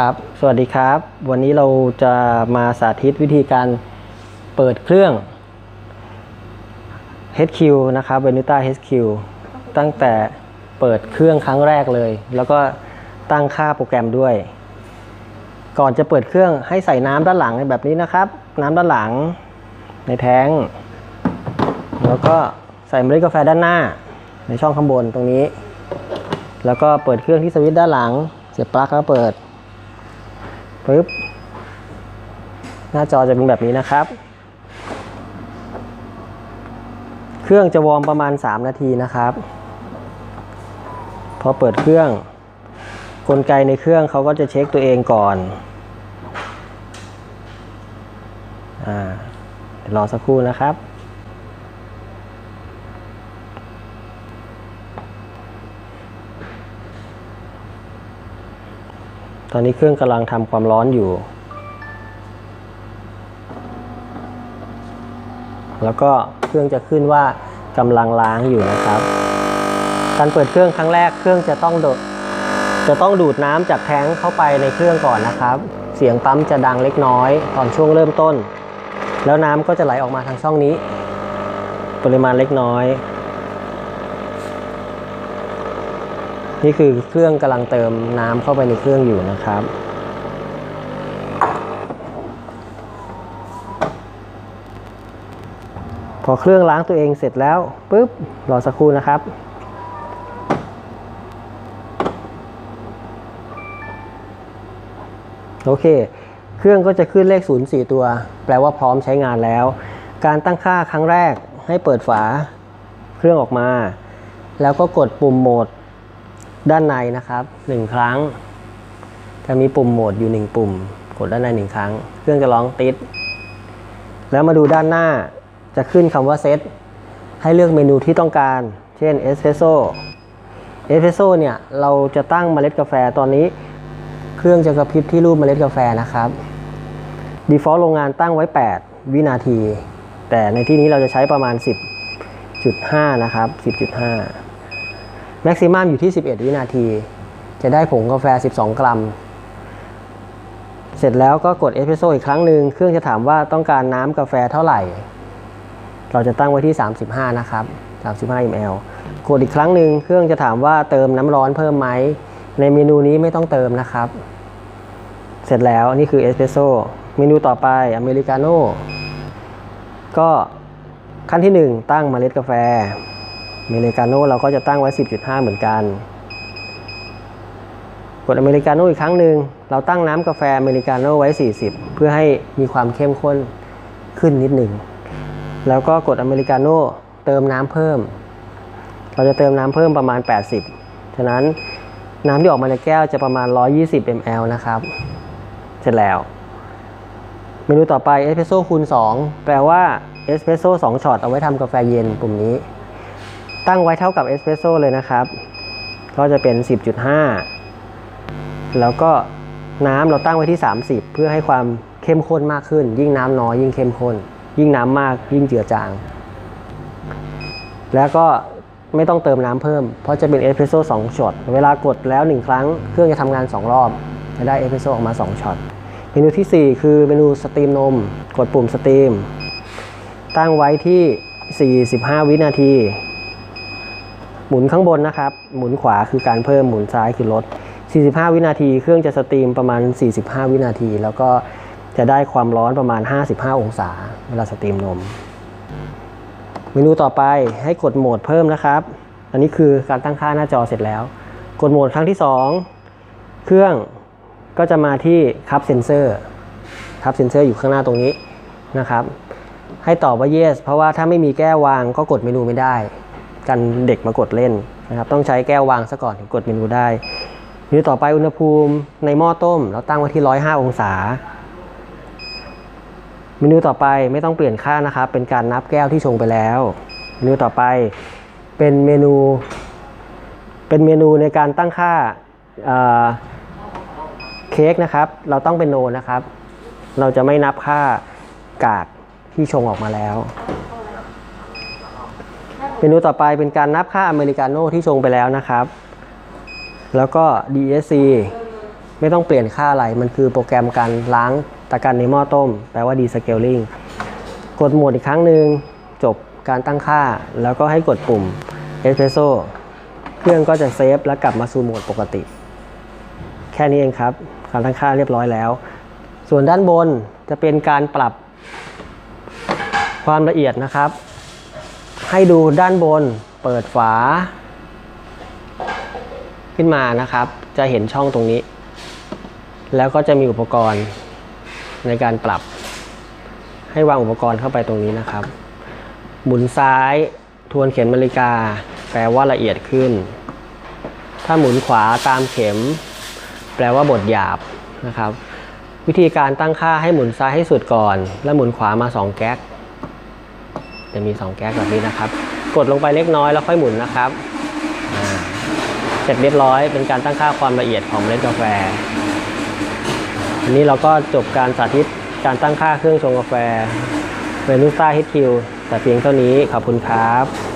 ครับ สวัสดีครับ วันนี้เราจะมาสาธิตวิธีการเปิดเครื่อง HQ นะครับ v e n u t a HQ ตั้งแต่เปิดเครื่องครั้งแรกเลย แล้วก็ตั้งค่าโปรแกรมด้วย ก่อนจะเปิดเครื่องให้ใส่น้ำด้านหลังแบบนี้นะครับ น้ำด้านหลังในแท้ง แล้วก็ใส่เมล็ดกาแฟด้านหน้า ในช่องข้างบนตรงนี้ แล้วก็เปิดเครื่องที่สวิตช์ด้านหลัง เสียบปลั๊กแล้วเปิด ปึ๊บ หน้าจอจะเป็นแบบนี้นะครับ เครื่องจะวอร์มประมาณ 3 นาทีนะครับ พอเปิดเครื่อง กลไกในเครื่องเขาก็จะเช็คตัวเองก่อนอ่ารอสักครู่นะครับ ตอนนี้เครื่องกำลังทำความร้อนอยู่ แล้วก็เครื่องจะขึ้นว่ากำลังล้างอยู่นะครับ การเปิดเครื่องครั้งแรกเครื่องจะต้องโดดจะต้องดูดน้ำจากแท้งเข้าไปในเครื่องก่อนนะครับ เสียงปั๊มจะดังเล็กน้อย ตอนช่วงเริ่มต้น แล้วน้ำก็จะไหลออกมาทางช่องนี้ ปริมาณเล็กน้อย นี่คือเครื่องกำลังเติมน้ำเข้าไปในเครื่องอยู่นะครับ พอเครื่องล้างตัวเองเสร็จแล้วปุ๊บรอสักครู่นะครับโอเค เครื่องก็จะขึ้นเลข 0 4 ตัว แปลว่าพร้อมใช้งานแล้ว การตั้งค่าครั้งแรกให้เปิดฝาเครื่องออกมา แล้วก็กดปุ่มโหมด ด้านในนะครับหนึ่งครั้ง จะมีปุ่มโหมดอยู่หนึ่งปุ่ม กดด้านในหนึ่งครั้ง เครื่องจะร้องติด แล้วมาดูด้านหน้าจะขึ้นคำว่าเซตให้เลือกเมนูที่ต้องการ เช่นเอสเ e รสโซ่เอสเ e รสโซ่เนี่ยเราจะตั้งเมล็ดกาแฟตอนนี้ เครื่องจะกระพริบที่รูปเมล็ดกาแฟนะครับ default โรงงานตั้งไว้ 8 วินาที แต่ในที่นี้เราจะใช้ประมาณ 10.5 นะครับ 10.5 แม็กซิมัมอยู่ที่ 11 วินาที จะได้ผงกาแฟ 12 กรัม เสร็จแล้วก็กดเอสเ e รสโซ่อีกครั้งหนึ่งเครื่องจะถามว่าต้องการน้ำกาแฟเท่าไหร่ เราจะตั้งไว้ที่ 35 นะครับ 35 ml กดอีกครั้งหนึ่งเครื่องจะถามว่าเติมน้ำร้อนเพิ่มไหม ในเมนูนี้ไม่ต้องเติมนะครับ เสร็จแล้วนี่คือเอสเ e รสโซ่เมนูต่อไปอเมริกาโน่ก็ขั้นที่ 1 ตั้งเมล็ดกาแฟ เมริกาโน่เราก็จะตั้งไว้ 10.5 เหมือนกัน กดอเมริกาโน่อีกครั้งหนึ่งเราตั้งน้ำกาแฟอเมริกาโน่ไว้ 40 เพื่อให้มีความเข้มข้นขึ้นนิดหนึ่ง แล้วก็กดอเมริกาโน่เติมน้ำเพิ่ม เราจะเติมน้ำเพิ่มประมาณ 80 ฉะนั้นน้ำที่ออกมาในแก้วจะประมาณ 120 ml นะครับ เสร็จแล้ว เมนูต่อไปเอสเ e รสโซ่คูณ 2 แปลว่าเอสเ e รสโซ่2ช็อตเอาไว้ทำกาแฟเย็นปุ่มนี้ ตั้งไว้เท่ากับเอสเ e รสโซ่เลยนะครับ ก็จะเป็น 10.5 แล้วก็น้ำเราตั้งไว้ที่ 30 เพื่อให้ความเข้มข้นมากขึ้น ยิ่งน้ำน้อยยิ่งเข้มข้น ยิ่งน้ำมากยิ่งเจือจาง แล้วก็ไม่ต้องเติมน้ำเพิ่ม เพราะจะเป็นเอสเ e รสโซ่2ช็อต เวลากดแล้ว 1 ครั้ง เครื่องจะทำงาน 2 รอบ จะได้เอสเ e รสโซ่ออกมา2ช็อต เมนูที่ 4 คือเมนูสตรีมนม กดปุ่มสตรีม ตั้งไว้ที่ 45 วินาที หมุนข้างบนนะครับ หมุนขวาคือการเพิ่มหมุนซ้ายคือลด 45 วินาที เครื่องจะสตรีมประมาณ 45 วินาที แล้วก็จะได้ความร้อนประมาณ 55 องศา เวลาสตรีมนม เมนูต่อไปให้กดโหมดเพิ่มนะครับ อันนี้คือการตั้งค่าหน้าจอเสร็จแล้ว กดโหมดครั้งที่ 2 เครื่องก็จะมาที่คัพเซนเซอร์คัพเซนเซอร์อยู่ข้างหน้าตรงนี้นะครับ ให้ตอบว่า yes เพราะว่าถ้าไม่มีแก้ววางก็กดเมนูไม่ได้ กันเด็กมากดเล่นนะครับต้องใช้แก้ววางซะก่อนถึงกดเมนูได้เมนูต่อไปอุณหภูมิในหม้อต้ม เราตั้งไว้ที่ 105 องศา เมนูต่อไปไม่ต้องเปลี่ยนค่านะครับ เป็นการนับแก้วที่ชงไปแล้ว เมนูต่อไปเป็นเมนู เป็นเมนูในการตั้งค่าเเค้กนะครับ เราต้องเป็นโนนะครับ เราจะไม่นับค่ากากที่ชงออกมาแล้ว เมนูต่อไปเป็นการนับค่าอเมริกาโน่ที่ชงไปแล้วนะครับ แล้วก็ DSC ไม่ต้องเปลี่ยนค่าอะไร มันคือโปรแกรมการล้างตะกันในหม้อต้ม แปลว่า descaling กดโหมดอีกครั้งหนึ่งจบการตั้งค่า แล้วก็ให้กดปุ่ม Espresso เครื่องก็จะเซฟแล้วกลับมาสู่โหมดปกติ แค่นี้เองครับการตั้งค่าเรียบร้อยแล้ว ส่วนด้านบนจะเป็นการปรับความละเอียดนะครับ ให้ดูด้านบน เปิดฝา ขึ้นมานะครับ จะเห็นช่องตรงนี้ แล้วก็จะมีอุปกรณ์ในการปรับ ให้วางอุปกรณ์เข้าไปตรงนี้นะครับ หมุนซ้ายทวนเข็มนาฬิกา แปลว่าละเอียดขึ้น ถ้าหมุนขวาตามเข็ม แปลว่าบดหยาบนะครับ วิธีการตั้งค่าให้หมุนซ้ายให้สุดก่อน แล้วหมุนขวามา 2 แก๊ก จะมี 2 แก๊สแบบนี้นะครับ กดลงไปเล็กน้อยแล้วค่อยหมุนนะครับ เสร็จเรียบร้อยเป็นการตั้งค่าความละเอียดของเมล็ดกาแฟอันนี้เราก็จบการสาธิตการตั้งค่าเครื่องชงกาแฟเวนูซ่าฮิตคิวแต่เพียงเท่านี้ขอบคุณครับ